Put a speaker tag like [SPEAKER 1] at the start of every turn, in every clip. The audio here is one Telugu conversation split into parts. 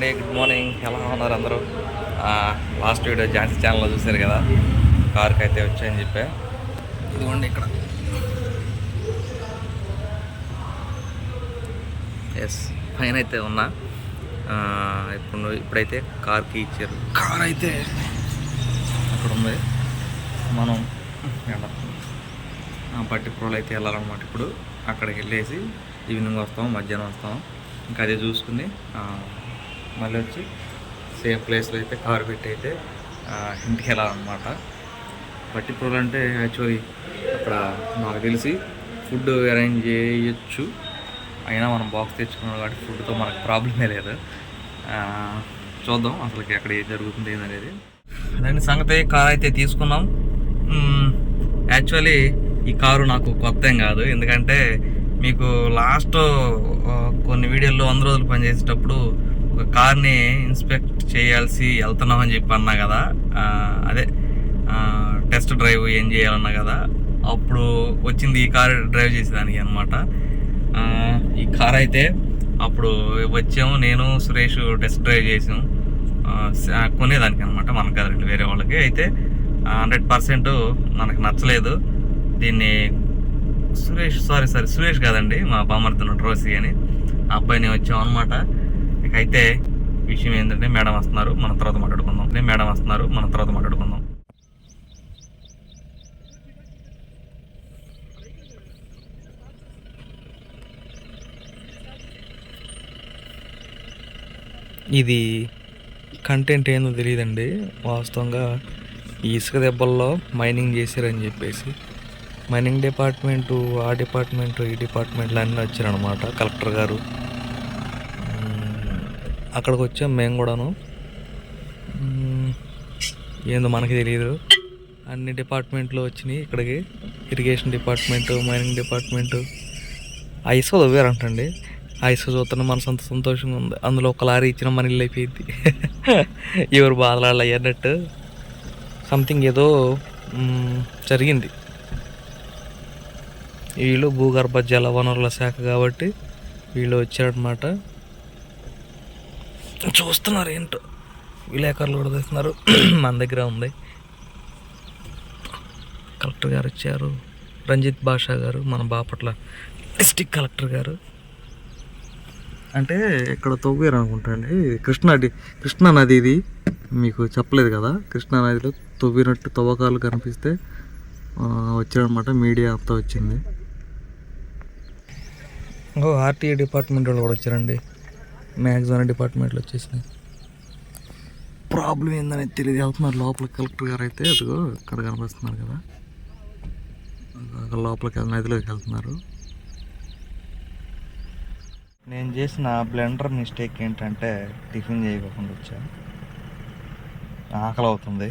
[SPEAKER 1] అండి. గుడ్ మార్నింగ్ ఎలా ఉన్నారు అందరూ? లాస్ట్ వీడియో ఝాన్సీ ఛానల్లో చూశారు కదా? కార్కి అయితే వచ్చాయని చెప్పా. ఇదిగోండి ఇక్కడ. ఎస్ పైన అయితే ఉన్నా. ఇప్పుడు ఇప్పుడైతే కార్కి ఇచ్చారు. కార్ అయితే. అక్కడ ఉంది. మనం వెళ్ళాం. అయితే వెళ్ళాలన్నమాట ఇప్పుడు. అక్కడికి వెళ్ళేసి ఈవినింగ్ వస్తాం మధ్యాహ్నం వస్తాం. ఇంకా అదే చూసుకుని మళ్ళీ వచ్చి సేమ్ ప్లేస్లో అయితే కారు పెట్టి అయితే ఇంటికి వెళ్ళాలన్నమాట పట్టిపురలు అంటే యాక్చువల్లీ అక్కడ నాకు తెలిసి ఫుడ్ అరేంజ్ చేయొచ్చు. అయినా మనం బాక్స్ తెచ్చుకున్నాం కాబట్టి ఫుడ్తో మనకు ప్రాబ్లమే లేదు. చూద్దాం అసలుకి అక్కడ ఏం జరుగుతుంది ఏందనేది. దాని సంగతి కార్ అయితే తీసుకున్నాం. యాక్చువల్లీ ఈ కారు నాకు కొత్త ఏం కాదు. ఎందుకంటే మీకు లాస్ట్ కొన్ని వీడియోల్లో వంద రోజులు పనిచేసేటప్పుడు ఒక కార్ని ఇన్స్పెక్ట్ చేయాల్సి వెళ్తున్నాం అని చెప్పి అన్నా కదా. అదే టెస్ట్ డ్రైవ్ ఏం చేయాలన్నా కదా. అప్పుడు వచ్చింది ఈ కార్ డ్రైవ్ చేసేదానికి అనమాట ఈ కార్ అయితే అప్పుడు వచ్చాము. నేను సురేష్ టెస్ట్ డ్రైవ్ చేసాం. కొనేదానికి అనమాట మనకు కదండి వేరే వాళ్ళకి. అయితే హండ్రెడ్ పర్సెంట్ మనకు నచ్చలేదు. దీన్ని సురేష్ సారీ సారీ సురేష్ కాదండి మా బామర్తున్న రోసి అని. అబ్బాయిని వచ్చాం అనమాట అయితే విషయం ఏంటంటే మేడం వస్తున్నారు మన తర్వాత మాట్లాడుకుందాం. మేడం వస్తున్నారు మన తర్వాత మాట్లాడుకుందాం. ఇది కంటెంట్ ఏందో తెలియదండి. వాస్తవంగా ఇసుక దెబ్బల్లో మైనింగ్ చేశారని చెప్పేసి. మైనింగ్ డిపార్ట్మెంటు ఆ డిపార్ట్మెంటు ఈ డిపార్ట్మెంట్లు అన్నీ వచ్చారనమాట కలెక్టర్ గారు. అక్కడికి వచ్చాం మేము కూడాను. ఏందో మనకి తెలియదు అన్ని డిపార్ట్మెంట్లు వచ్చినాయి ఇక్కడికి. Irrigation department mining department. ఐసో చదివారంటండి ఐసో చూస్తున్న మనసు అంత సంతోషంగా ఉంది. అందులో ఒక లారీ ఇచ్చిన మన ఇల్లు అయిపోయింది ఎవరు బాధలాడాలి అన్నట్టు. సంథింగ్ ఏదో జరిగింది. వీళ్ళు భూగర్భ జల వనరుల శాఖ కాబట్టి వీళ్ళు వచ్చారనమాట చూస్తున్నారు ఏంటో. విలేకరులు కూడా తెస్తున్నారు మన దగ్గర ఉంది. కలెక్టర్ గారు వచ్చారు. రంజిత్ బాషా గారు మన బాపట్ల డిస్టిక్ కలెక్టర్ గారు. అంటే ఇక్కడ తవ్వారు అనుకుంటా అండి. కృష్ణా కృష్ణా నది ఇది. మీకు చెప్పలేదు కదా. కృష్ణా నదిలో తవ్వినట్టు తవ్వకాలు కనిపిస్తే వచ్చాడనమాట మీడియా అంతా వచ్చింది. ఓ ఆర్టీఏ డిపార్ట్మెంట్ వాళ్ళు కూడా వచ్చారండి. మ్యాగ్జామ్ డిపార్ట్మెంట్లో వచ్చేసినాయి. ప్రాబ్లం ఏందని తెలియదు వెళ్తున్నారు లోపల కలెక్టర్ గారు అయితే అదిగో ఇక్కడ కనిపిస్తున్నారు కదా. లోపలికి నదిలోకి వెళ్తున్నారు. నేను చేసిన బ్లెండర్ మిస్టేక్ ఏంటంటే టిఫిన్ చేయకుండా వచ్చా. ఆకలి అవుతుంది.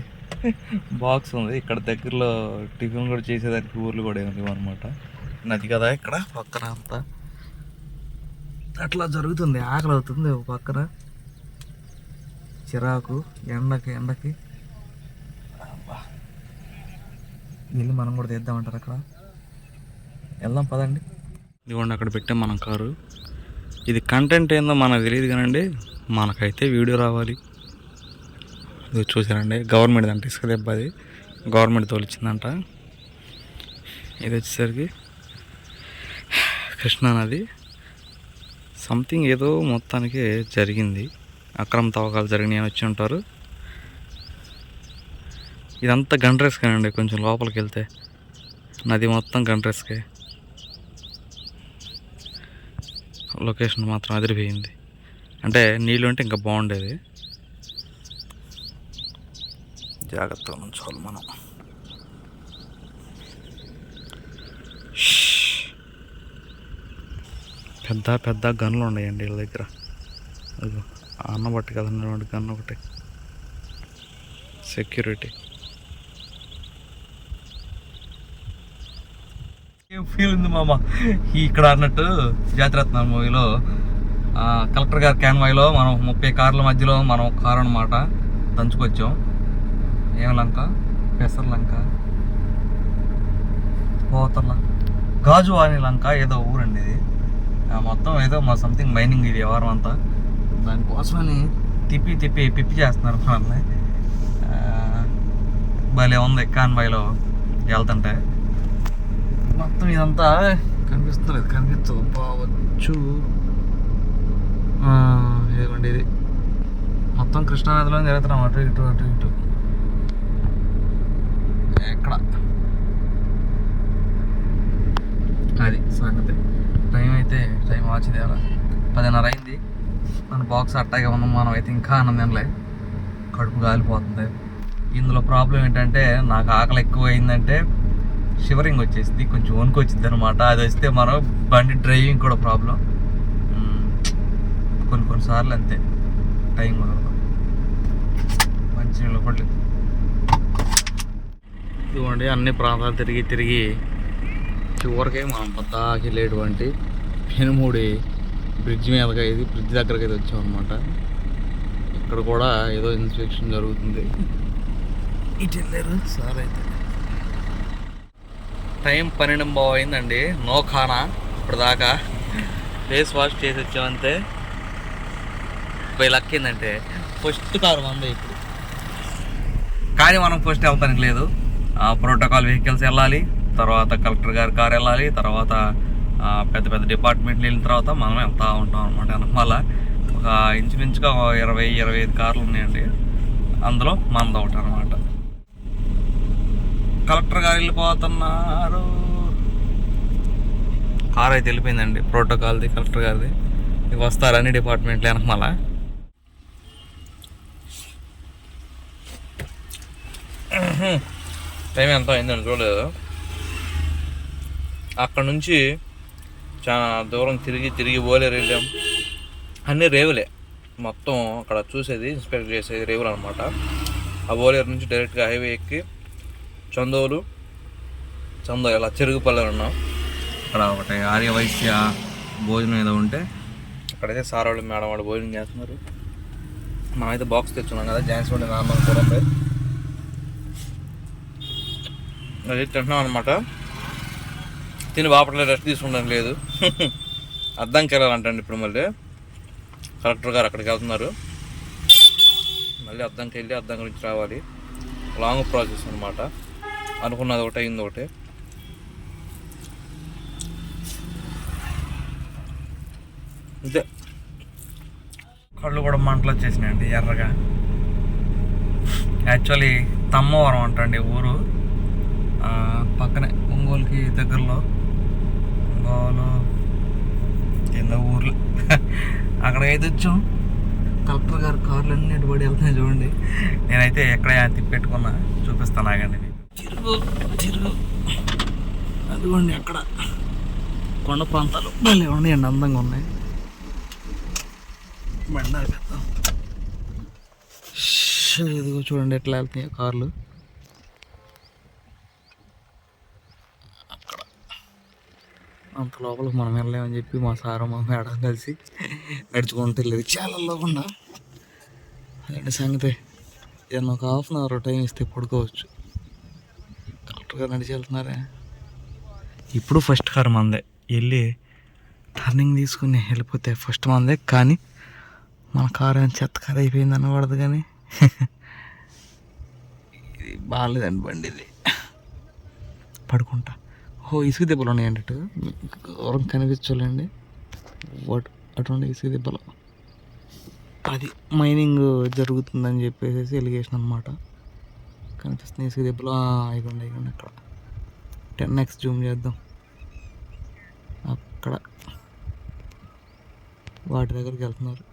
[SPEAKER 1] బాక్స్ ఉంది. ఇక్కడ దగ్గరలో టిఫిన్ కూడా చేసేదానికి ఊర్లు కూడా ఏమి అనమాట నది కదా ఇక్కడ పక్కన అంతా. అట్లా జరుగుతుంది ఆకలి అవుతుంది ఒక పక్కన. చిరాకు ఎండకి ఎండకి. వెళ్ళి మనం కూడా తీద్దామంటారు అక్కడ. వెళ్దాం పదండి. ఇదిగోండి అక్కడ పెట్టాం మనం కారు. ఇది కంటెంట్ ఏందో మనకు తెలియదు కానండి మనకైతే వీడియో రావాలి. ఇది చూసారండి గవర్నమెంట్ అంట ఇసుక దెబ్బ అది. గవర్నమెంట్ తోలిచ్చిందంట. ఇది వచ్చేసరికి కృష్ణా నది. సంథింగ్ ఏదో మొత్తానికి జరిగింది. అక్రమ తవ్వకాలు జరిగినాయి అని వచ్చి ఉంటారు. ఇదంతా గండ్రేసుకేనండి కొంచెం లోపలికి వెళ్తే. నది మొత్తం గండ్రేసుకే లొకేషన్ మాత్రం అదిరిపోయింది. అంటే నీళ్ళు ఉంటే ఇంకా బాగుండేది. జాగ్రత్తగా ఉంచాలి మనం. పెద్ద పెద్ద గన్నులు ఉన్నాయండి వీళ్ళ దగ్గర. అన్న బట్టి కదండి గన్ ఒకటి. సెక్యూరిటీ ఏం ఫీల్ ఉంది మామ? ఇక్కడ అన్నట్టు జాతిరత్న మూవీలో కలెక్టర్ గారి క్యాన్వాయ్లో మనం ముప్పై కార్ల మధ్యలో మనం కారు అనమాట దంచుకొచ్చాం. ఏం లంక? పెసర్ లంక. పోతల. గాజు లంక ఏదో ఊరండి ఇది. మొత్తం ఏదో మా సంథింగ్ మైనింగ్ ఇది వ్యవహారం అంతా. దానికోసమని తిప్పి తిప్పి పిప్పి చేస్తున్నారు మనల్ని. భలే ఉంది కాన్వాయ్లో వెళ్తుంటే. మొత్తం ఇదంతా కనిపిస్తలేదు కనిపించదు పోవచ్చు. ఇదిగోండి ఇది. మొత్తం కృష్ణానదిలో జరుగుతున్నాం అటు ఇటు అటు ఇటు. ఎక్కడ అది సంగతి. టైం అయితే టైం వాచింది అలా. పదిన్నర అయింది. మన బాక్స్ అట్టాగే ఉన్నాం మనం అయితే ఇంకా ఆనందంలే. కడుపు కాలిపోతుంది ఇందులో ప్రాబ్లం ఏంటంటే నాకు ఆకలి ఎక్కువ అయిందంటే షివరింగ్ వచ్చేసింది. కొంచెం వణుకు వచ్చింది అనమాట అది వస్తే మనం బండి డ్రైవింగ్ కూడా ప్రాబ్లం కొన్ని కొన్నిసార్లు అంతే. టైం కూడా మంచి నీళ్ళు ఇదిగోండి అన్ని ప్రాంతాలు తిరిగి తిరిగి చివరికి మనం పద్దాకి వెళ్ళేటువంటి పెనుమూడి బ్రిడ్జ్ మీదకి ఇది బ్రిడ్జ్ దగ్గరకి అయితే వచ్చాం అనమాట ఇక్కడ కూడా ఏదో ఇన్స్పెక్షన్ జరుగుతుంది. ఇటు వెళ్ళారు సార్ అయితే. టైం పన్నెండు బావు అయిందండి నో ఖానా ఇప్పటిదాకా. ఫేస్ వాష్ చేసి వచ్చామంతే. పోయి లక్ ఏంటంటే ఫస్ట్ కారు మంది ఇప్పుడు. కానీ మనం ఫస్ట్ వెళ్తానికి లేదు. ప్రోటోకాల్ వెహికల్స్ వెళ్ళాలి. తర్వాత కలెక్టర్ గారి కార్ వెళ్ళాలి తర్వాత పెద్ద పెద్ద డిపార్ట్మెంట్లు వెళ్ళిన తర్వాత మనం వెళ్తూ ఉంటాం అనమాట వెనకాల ఒక ఇంచుమించుగా ఒక ఇరవై ఇరవై ఐదు కార్లు ఉన్నాయండి. అందులో మనది ఒకటి అనమాట కలెక్టర్ గారు వెళ్ళిపోతున్నారు. కార్ అయితే వెళ్ళిపోయిందండి. ప్రోటోకాల్ది కలెక్టర్ గారిది. ఇవి వస్తారు అన్ని డిపార్ట్మెంట్లు వెనకమాల. టైం ఎంత అయిందని చూడలేదు. అక్కడ నుంచి చాలా దూరం తిరిగి తిరిగి పోలేరు వెళ్ళాం అన్నీ రేవులే. మొత్తం అక్కడ చూసేది ఇన్స్పెక్ట్ చేసేది రేవులు అనమాట ఆ ఓలేరు నుంచి డైరెక్ట్గా హైవే ఎక్కి చందోలు చందో ఇలా చెరుగుపల్లె ఉన్నాం. అక్కడ ఒకటి ఆర్య వైశ్య భోజనం ఏదో ఉంటే అక్కడైతే సార్ వాళ్ళు మేడం వాళ్ళు భోజనం చేస్తున్నారు. మనమైతే బాక్స్ తెచ్చున్నాం కదా జాన్స్ ఉండే నార్మల్ కూడా అది తింటున్నాం అనమాట తిని బాపట్ల రెస్ట్ తీసుకుంటాం లేదు. అద్దంకి వెళ్ళాలంటండి ఇప్పుడు మళ్ళీ. కలెక్టర్ గారు అక్కడికి వెళ్తున్నారు. మళ్ళీ అద్దంకి వెళ్ళి అద్దం గురించి రావాలి. లాంగ్ ప్రాసెస్ అనమాట అనుకున్నది ఒకటి అయింది ఒకటి. అంతే. కళ్ళు కూడా మంటలు వచ్చేసినాయండి ఎర్రగా. యాక్చువల్లీ తమ్మవరం అంటండి ఊరు. పక్కనే ఒంగోలుకి దగ్గరలో. ఒంగోలు కింద ఊర్లో. అక్కడికైతే వచ్చాం. కలెక్టర్ గారు కార్లు అన్ని ఎటుబడి వెళ్తున్నాయి చూడండి. నేనైతే ఎక్కడ తిప్పెట్టుకున్నా చూపిస్తాను ఆగండి తిరుగు తిరుగు. అదిగోండి అక్కడ. కొండ ప్రాంతాలు. భలే ఉన్నాయండి అందంగా ఉన్నాయి. బండి ఇదిగో చూడండి ఎట్లా వెళ్తున్నాయి కార్లు. అంత లోపలికి మనం వెళ్ళలేమని చెప్పి మా సారు మా మేడం కలిసి నడుచుకుంటూ వెళ్ళేది. చాలా లోకుండా అదండి సంగతి? ఏదన్నా ఒక హాఫ్ అన్ అవర్ టైం ఇస్తే పడుకోవచ్చు. కరెక్ట్గా నడిచి వెళ్తున్నారే? ఇప్పుడు ఫస్ట్ కార్ మందే. వెళ్ళి టర్నింగ్ తీసుకుని వెళ్ళిపోతే ఫస్ట్ మందే కానీ మన కార్ ఏం చెత్త కార్ అయిపోయింది అనకూడదు కానీ. ఇది బాగాలేదండి బండి ఇది. పడుకుంటా. ఓ ఇసుక దెబ్బలు ఉన్నాయి అన్నట్టు మీకు దూరం కనిపించాలండి. వాట్ అటువంటి ఇసుక దెబ్బలు. అది మైనింగ్ జరుగుతుందని చెప్పేసి ఎలిగేషన్ అనమాట కనిపిస్తుంది ఇసుక దెబ్బలు ఇవ్వండి ఇవ్వండి అక్కడ. టెన్ ఎక్స్ జూమ్ చేద్దాం. అక్కడ. వాటి దగ్గరికి వెళ్తున్నారు.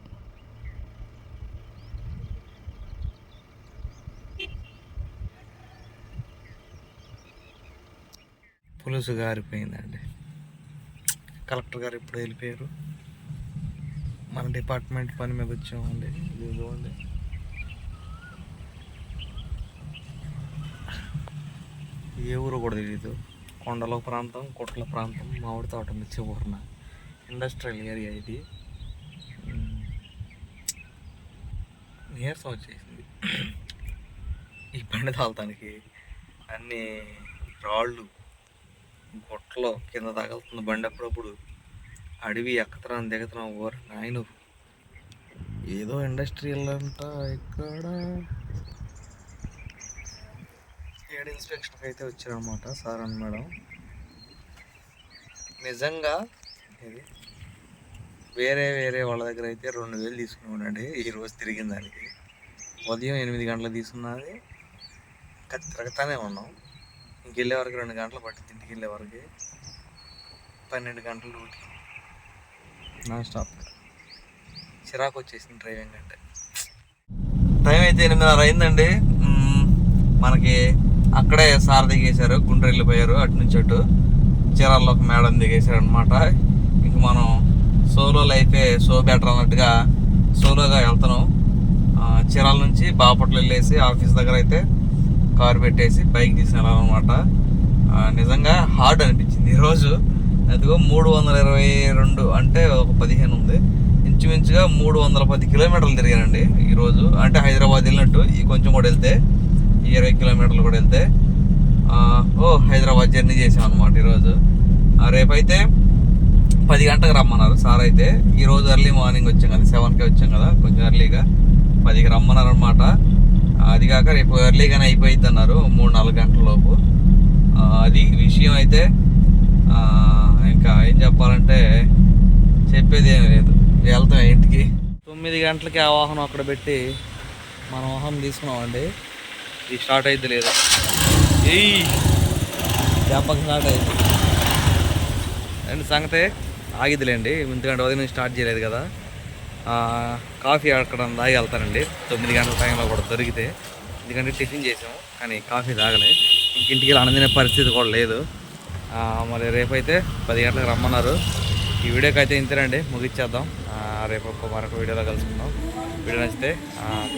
[SPEAKER 1] పులుసు గారిపోయిందండి. కలెక్టర్ గారు ఇప్పుడు వెళ్ళిపోయారు. మన డిపార్ట్మెంట్ పని మీద వచ్చామండి. ఇది చూడండి ఏ ఊరు కూడా తెలియదు కొండల ప్రాంతం కొట్ల ప్రాంతం మామిడి తోట ఉంది ఇండస్ట్రియల్ ఏరియా ఇది. నీరసం వచ్చేసింది ఈ బండి తాళతానికి అన్ని రాళ్ళు గుట్టలో కింద తగులుతుంది. బండి అప్పుడప్పుడు అడవి ఎక్కతరం దిగతరం ఊరు నాయన ఏదో ఇండస్ట్రియల్ అంట ఇక్కడ. ఏడు ఇన్స్పెక్షన్కి అయితే వచ్చారనమాట సార్ అండ్ మేడం. నిజంగా ఇది వేరే వేరే వాళ్ళ దగ్గర అయితే రెండు వేలు తీసుకుని ఈ ఈరోజు తిరిగిన దానికి. ఉదయం ఎనిమిది గంటలకు తీసుకున్నది. తిరగతానే ఉన్నాం. ఇంకెళ్ళే వరకు రెండు గంటలు పట్టింది ఇంటికి వెళ్ళే వరకు. పన్నెండు గంటలు డ్యూటీ. నాన్ స్టాప్ చిరాకు వచ్చేసింది డ్రైవింగ్ అంటే. టైం అయితే ఎనిమిదిన్నర అయిందండి. మనకి అక్కడే సార్ దిగేశారు గుండ్రు వెళ్ళిపోయారు అటు నుంచి అటు. చీరాల్లో ఒక మేడం దిగేశారు అనమాట ఇంక మనం సోలో లైఫే సో బెటర్ అన్నట్టుగా సోలోగా వెళ్తున్నాం. చీరాల నుంచి బాపట్ల వెళ్ళేసి ఆఫీస్ దగ్గర అయితే కారు పెట్టేసి బైక్ తీసుకెళ్ళాలన్నమాట. అనమాట నిజంగా హార్డ్ అనిపించింది. ఈరోజు అదిగో మూడు వందల ఇరవై రెండు అంటే ఒక పదిహేను ఉంది. ఇంచుమించుగా మూడు వందల పది కిలోమీటర్లు తిరిగానండి ఈరోజు అంటే హైదరాబాద్ వెళ్ళినట్టు కొంచెం కూడా వెళ్తే ఈ ఇరవై కిలోమీటర్లు కూడా వెళ్తే ఓ హైదరాబాద్ జర్నీ చేసాం అనమాట ఈరోజు ఆ, రేపైతే పది గంటకు రమ్మన్నారు సార్ అయితే. ఈరోజు ఎర్లీ మార్నింగ్ వచ్చాం కదా సెవెన్కే వచ్చాం కదా కొంచెం ఎర్లీగా పదికి రమ్మన్నారు అనమాట అది కాక రేపు ఎర్లీగానే అయిపోయింది అన్నారు మూడు నాలుగు గంటల లోపు. అది విషయం అయితే ఇంకా ఏం చెప్పాలంటే చెప్పేది ఏం లేదు. వెళ్తాం ఇంటికి. తొమ్మిది గంటలకి ఆ వాహనం అక్కడ పెట్టి మన వాహనం తీసుకున్నామండి. ఇది స్టార్ట్ అయితే లేదు? ఏయ్! దెబ్బకి స్టార్ట్ అయింది అండ్ సంగతే ఆగిద్దిలేండి. ఎందుకంటే ఉదయం స్టార్ట్ చేయలేదు కదా. కాఫీ అక్కడ దాగి వెళ్తానండి. తొమ్మిది గంటల టైంలో కూడా దొరికితే. ఎందుకంటే టిఫిన్ చేసాము కానీ కాఫీ తాగలే. ఇంక ఇంటికి వెళ్ళి పరిస్థితి కూడా లేదు. మరి రేపైతే పది గంటలకు రమ్మన్నారు. ఈ వీడియోకి అయితే ఇంతేనండి. ముగిచ్చేద్దాం. రేపు ఒక మరొక వీడియోలో కలుసుకుందాం. వీడియో నచ్చితే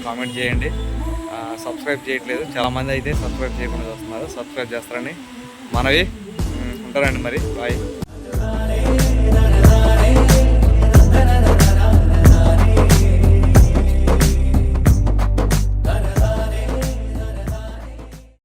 [SPEAKER 1] కామెంట్ చేయండి. సబ్స్క్రైబ్ చేయట్లేదు. చాలామంది అయితే సబ్స్క్రైబ్ చేయకుండా వస్తున్నారు సబ్స్క్రైబ్ చేస్తారని మనవి ఉంటారండి మరి. బాయ్